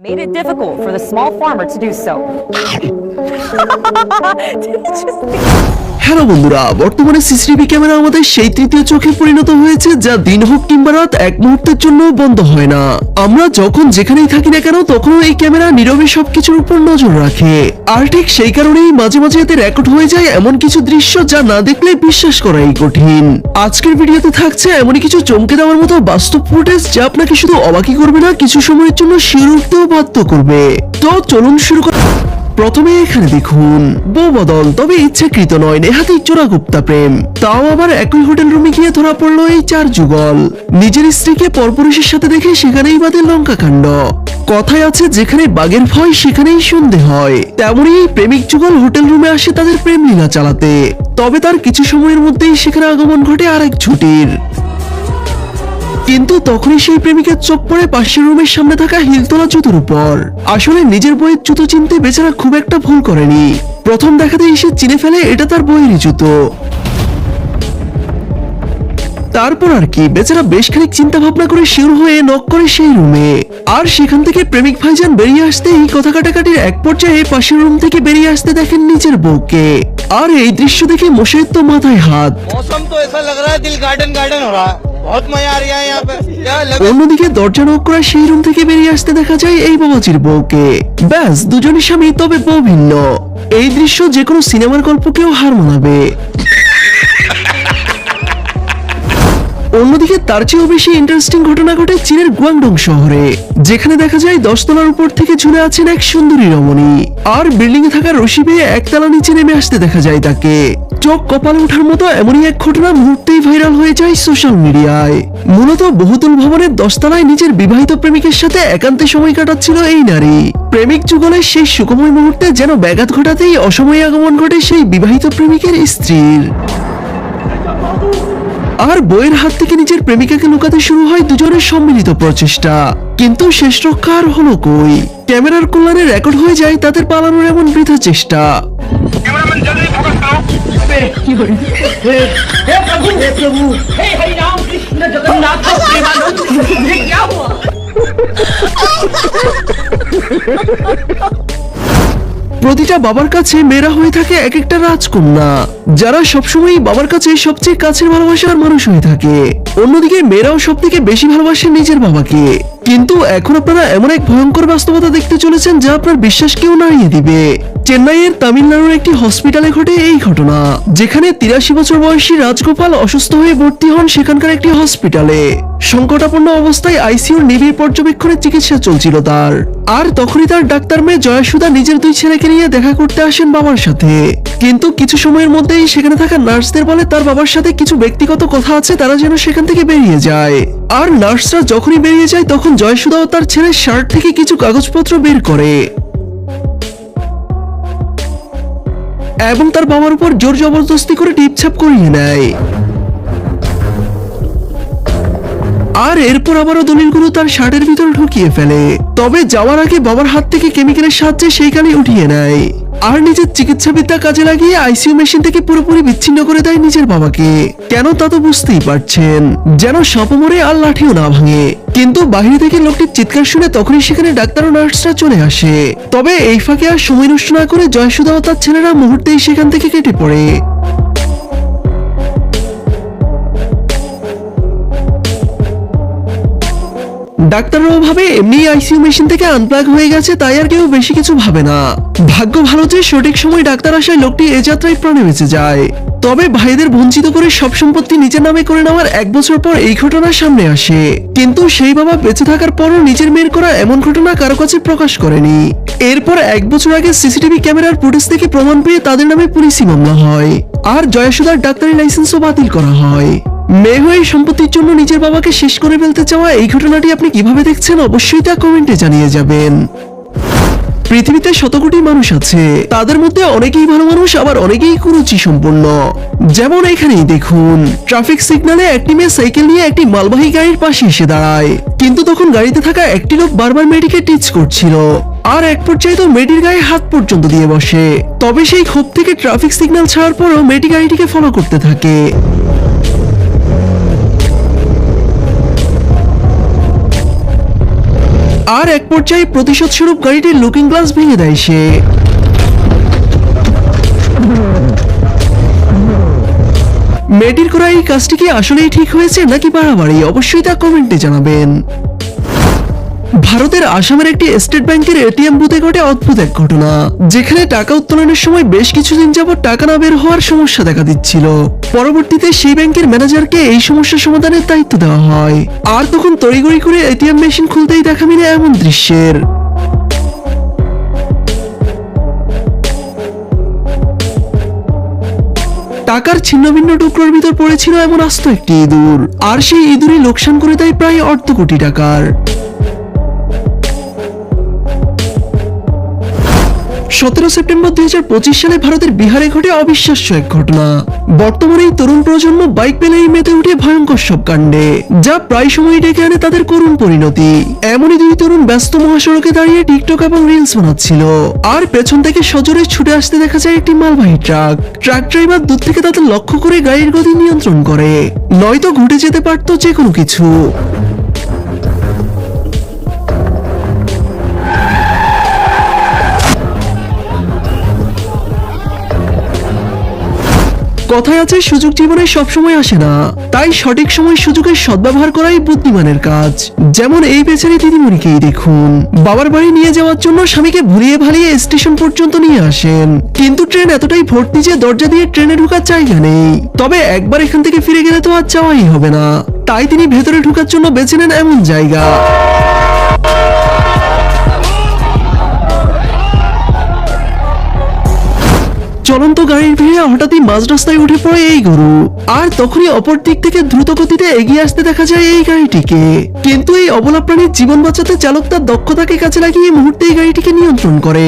made it difficult for the small farmer to do so. Hello বন্ধুরা, বর্তমানে CCTV camera আমাদের সেই তৃতীয় চোখে পরিণত হয়েছে যা দিন হোক কিংবা রাত এক মুহূর্তের জন্য বন্ধ হয় না। আমরা যখন যেখানেই থাকি না কেন তখন এই ক্যামেরা নীরবে সবকিছুর উপর নজর রাখে। আর ঠিক সেই কারণেই মাঝে মাঝে এতে রেকর্ড হয়ে যায় এমন কিছু দৃশ্য যা না দেখলে বিশ্বাস করাই কঠিন। আজকের ভিডিওতে থাকছে এমনই কিছু চমকে দেওয়ার মতো বাস্তব ফুটেজ যা আপনাকে শুধু অবাকই করবে না, কিছু সময়ের জন্য শির উঠতেও বাধ্য করবে। তো চলুন শুরু করা প্রথমে এখানে দেখুন, বউ বদল, তবে ইচ্ছাকৃত নয়, নেহাতি চোরাগুপ্তা প্রেম। তাও আবার একই হোটেল রুমে গিয়ে ধরা পড়ল এই চার যুগল। নিজের স্ত্রীকে পরপুরুষের সাথে দেখে সেখানেই বাদে লঙ্কা কাণ্ড। কথায় আছে, যেখানে বাঘের ভয়, সেখানেই সন্ধে হয়। তেমনই এই প্রেমিক যুগল হোটেল রুমে আসে তাদের প্রেম লীলা চালাতে। তবে তার কিছু সময়ের মধ্যেই সেখানে আগমন ঘটে আরেক ছুটির কিন্তু তখনই সেই প্রেমিকা চোখ পড়ে পাশের রুমের সামনে থাকা হিলতলা জুতোর উপর। আসলে নিজের বইয়ের জুতো চিনতে বেচারা খুব একটা ভুল করেনি। প্রথম দেখাতে এসে চিনে ফেলে এটা তার বইয়েরই জুতো। তারপর আর কি, বেচারা বেশ খানিক চিন্তা ভাবনা করে শিওর হয়ে নক করে সেই রুমে। আর সেখান থেকে প্রেমিক ভাইজান বেরিয়ে আসতেই কথা কাটাকাটির এক পর্যায়ে পাশের রুম থেকে বেরিয়ে আসতে দেখেন নিজের বউকে। আর এই দৃশ্য দেখে মশাই তো মাথায় হাত। মৌসম তো এসা লাগ রা, দিল গার্ডেন গার্ডেন হো রা। অন্যদিকে দরজা নক করা সেই রুম থেকে বেরিয়ে আসতে দেখা যায় এই বাবাজির বউকে। ব্যাস, দুজনের স্বামী তবে বউ ভিন্ন এই দৃশ্য যে কোনো সিনেমার গল্পকেও হার মানাবে। অন্যদিকে তার চেয়েও বেশি ইন্টারেস্টিং ঘটনা ঘটে চীনের গুয়াংডং শহরে, যেখানে দেখা যায় দশতলার উপর থেকে ঝুলে আছেন এক সুন্দরী রমণী। আর বিল্ডিং এ থাকা রশি পেয়ে একতলা নিচে নেমে আসতে দেখা যায় তাকে। চোখ কপালে ওঠার মতো এমনই এক ঘটনা মুহূর্তেই ভাইরাল হয়ে যায় সোশ্যাল মিডিয়ায় মূলত বহুতল ভবনের দশতলায় নিজের বিবাহিত প্রেমিকের সাথে একান্তে সময় কাটাচ্ছিল এই নারী। প্রেমিক যুগলের সেই সুখময় মুহূর্তে যেন ব্যাঘাত ঘটাতেই অসময়ে আগমন ঘটে সেই বিবাহিত প্রেমিকের স্ত্রীর। আর বইয়ের হাত থেকে নিজের প্রেমিকাকে লুকাতে শুরু হয় দুজনের সম্মিলিত প্রচেষ্টা। কিন্তু শেষ রক্ষা আর হলো কই? ক্যামেরার কল্যাণে রেকর্ড হয়ে যায় তাদের পালানোর এমন বৃথা চেষ্টা। हे हरि राम कृष्ण जगन्नाथ प्रेमानंद ये क्या हुआ প্রতিটা বাবার কাছে মেয়েরা হয়ে থাকে এক একটা রাজকন্যা যারা সবসময় বাবার কাছে সবচেয়ে কাছের ভালোবাসার মানুষ হয়ে থাকে অন্যদিকে মেয়েরাও সব থেকে বেশি ভালোবাসে নিজের বাবাকে কিন্তু এখন আপনারা এমন এক ভয়ঙ্কর বাস্তবতা দেখতে চলেছেন যা আপনার বিশ্বাসকেও নাড়িয়ে দিবে। চেন্নাইয়ের তামিলনাড়ুর একটি হসপিটালে ঘটে এই ঘটনা, যেখানে তিরাশি বছর বয়সী রাজগোপাল অসুস্থ হয়ে ভর্তি হন সেখানকার একটি হসপিটালে। সংকটাপন্ন অবস্থায় আইসিইউর নিবিড় পর্যবেক্ষণে চিকিৎসা চলছিল তার। আর তখনই তার ডাক্তার মেয়ে জয়াসুদা নিজের দুই ছেলেকে নিয়ে দেখা করতে আসেন বাবার সাথে। কিন্তু কিছু সময়ের মধ্যেই সেখানে থাকা নার্সদের বলে তার বাবার সাথে কিছু ব্যক্তিগত কথা আছে, তারা যেন সেখান থেকে বেরিয়ে যায়। আর নার্সরা যখনই বেরিয়ে যায়, তখন জয়সুদাও তার ছেলের শার্ট থেকে কিছু কাগজপত্র বের করে। এবং তার বাবার উপর জোর জবরদস্তি করে টিপছাপ করিয়ে নেয়। আর এরপর আবারও দলিলগুলো তার শার্টের ভিতর ঢুকিয়ে ফেলে। তবে যাওয়ার আগে বাবার হাত থেকে কেমিক্যালের সাহায্যে সেইখানে উঠিয়ে নেয়। আর নিজের চিকিৎসাবিদ্যা কাজে লাগিয়ে আইসিইউ মেশিন থেকে পুরোপুরি বিচ্ছিন্ন করে দেয় নিজের বাবাকে। কেন তা তো বুঝতেই পারছেন। যেন সপমরে আর লাঠিও না ভাঙে। কিন্তু বাহিরে থেকে লোকটির চিৎকার শুনে তখনই সেখানে ডাক্তার ও নার্সরা চলে আসে। তবে এই ফাঁকে আর সময় নষ্ট না করে জয়সুদা ও তার ছেলেরা মুহূর্তেই সেখান থেকে কেটে পড়ে। ডাক্তাররাও ভাবে এমনি আইসিইউ মেশিন থেকে আনপ্লাগ হয়ে গেছে, তাই আর কেউ বেশি কিছু ভাবে না। ভাগ্য ভালো যে সঠিক সময় ডাক্তার আসায় লোকটি এ যাত্রায় প্রাণে বেঁচে যায়। তবে ভাইদের বঞ্চিত করে সব সম্পত্তি নিজের নামে করে নেওয়ার এক বছর পর এই ঘটনা সামনে আসে। কিন্তু সেই বাবা বেঁচে থাকার পরও নিজের মেয়ের করা এমন ঘটনা কারও কাছে প্রকাশ করেনি। এরপর এক বছর আগে সিসিটিভি ক্যামেরার ফুটেজ থেকে প্রমাণ পেয়ে তাদের নামে পুলিশি মামলা হয়। আর জয়াসুদার ডাক্তারি লাইসেন্সও বাতিল করা হয়। মেয়ে হয়ে সম্পত্তির জন্য নিজের বাবাকে শেষ করে ফেলতে চাওয়া এই ঘটনাটি আপনি কীভাবে দেখছেন অবশ্যই তা কমেন্টে জানিয়ে যাবেন। পৃথিবীতে শত কোটি মানুষ আছে, তাদের মধ্যে অনেকেই ভালো মানুষ, আবার অনেকেই কুরুচি সম্পন্ন। যেমন এখানেই দেখুন, ট্রাফিক সিগনালে একটি মেয়ে সাইকেল নিয়ে একটি মালবাহী গাড়ির পাশে এসে দাঁড়ায়। কিন্তু তখন গাড়িতে থাকা একটি লোক বারবার মেয়েটিকে টিচ করছিল। আর এক পর্যায়ে তো মেয়েটির গায়ে হাত পর্যন্ত দিয়ে বসে। তবে সেই ক্ষোভ থেকে ট্রাফিক সিগন্যাল ছাড়ার পরও মেয়েটি গাড়িটিকে ফলো করতে থাকে। আর এক পর্যায়ে প্রতিশোধ স্বরূপ গাড়িটির লুকিং গ্লাস ভেঙে দেয় সে। মেয়েটির করা এই কাজটি কি আসলেই ঠিক হয়েছে নাকি বাড়াবাড়ি? অবশ্যই তা কমেন্টে জানাবেন। ভারতের আসামের একটি স্টেট ব্যাংকের এটিএম বুথে ঘটে অদ্ভুত এক ঘটনা, যেখানে টাকা উত্তোলনের সময় বেশ কিছুদিন যাবত টাকা না বের হওয়ার সমস্যা দেখা দিচ্ছিল। পরবর্তীতে সেই ব্যাংকের ম্যানেজারকে এই সমস্যা সমাধানের দায়িত্ব দেওয়া হয়। আর তখন তড়িগড়ি করে এটিএম মেশিন খুলতেই দেখা মিলে এমন দৃশ্যের। টাকার ছিন্ন ভিন্ন টুকরোর ভিতর পড়েছিল এমন আস্ত একটি ইঁদুর, আর সেই ইঁদুরই লোকসান করে দেয় প্রায় অর্ধ কোটি টাকার। সতেরো সেপ্টেম্বর দুই হাজার পঁচিশ সালে ভারতের বিহারে ঘটে অবিশ্বাস্য এক ঘটনা। বর্তমানে এই তরুণ প্রজন্ম বাইক পেলেই মেতে উঠে ভয়ঙ্কর সব কাণ্ডে, যা প্রায় সময় ডেকে আনে তাদের করুণ পরিণতি। এমনই দুই তরুণ ব্যস্ত মহাসড়কে দাঁড়িয়ে টিকটক এবং রিলস বানাচ্ছিল। আর পেছন থেকে সজোরে ছুটে আসতে দেখা যায় একটি মালবাহী ট্রাক। ট্রাক ড্রাইভার দূর থেকে তাদের লক্ষ্য করে গাড়ির গতি নিয়ন্ত্রণ করে। নয়তো ঘটে যেতে পারতো যে কোনো কিছু। কথায় আছে, সুযোগ জীবনে সবসময় আসে না। তাই সঠিক সময় সুযোগের সদ্ব্যবহার করাই বুদ্ধিমানের কাজ। যেমন এই বেচারি দিদিমণিকেই দেখুন। বাবার বাড়ি নিয়ে যাওয়ার জন্য স্বামীকে ভুলিয়ে ভালিয়ে স্টেশন পর্যন্ত নিয়ে আসেন। কিন্তু ট্রেন এতটাই ভর্তি যে দরজা দিয়ে ট্রেনে ঢোকার জায়গা নেই। তবে একবার এখান থেকে ফিরে গেলে তো আর যাওয়াই হবে না। তাই তিনি ভেতরে ঢোকার জন্য বেছে নেন এমন জায়গা। চলন্ত গাড়ির ভিড়ে হঠাৎই মাঝ রাস্তায় উঠে পড়ে এই গরু। আর তখনই অপর দিক থেকে দ্রুত গতিতে এগিয়ে আসতে দেখা যায় এই গাড়িটিকে। কিন্তু এই অবলা প্রাণীর জীবন বাঁচাতে চালক তার দক্ষতাকে কাজে লাগিয়ে মুহূর্তে এই গাড়িটিকে নিয়ন্ত্রণ করে।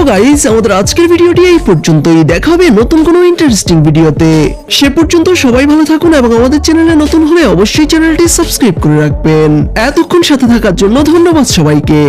তো গাইস আমাদের আজকের ভিডিওটি এই পর্যন্তই। দেখা হবে নতুন কোনো ইন্টারেস্টিং ভিডিওতে। সে পর্যন্ত সবাই ভালো থাকুন এবং আমাদের চ্যানেলে নতুন হলে অবশ্যই চ্যানেলটি সাবস্ক্রাইব করে রাখবেন। এতক্ষণ সাথে থাকার জন্য ধন্যবাদ সবাইকে।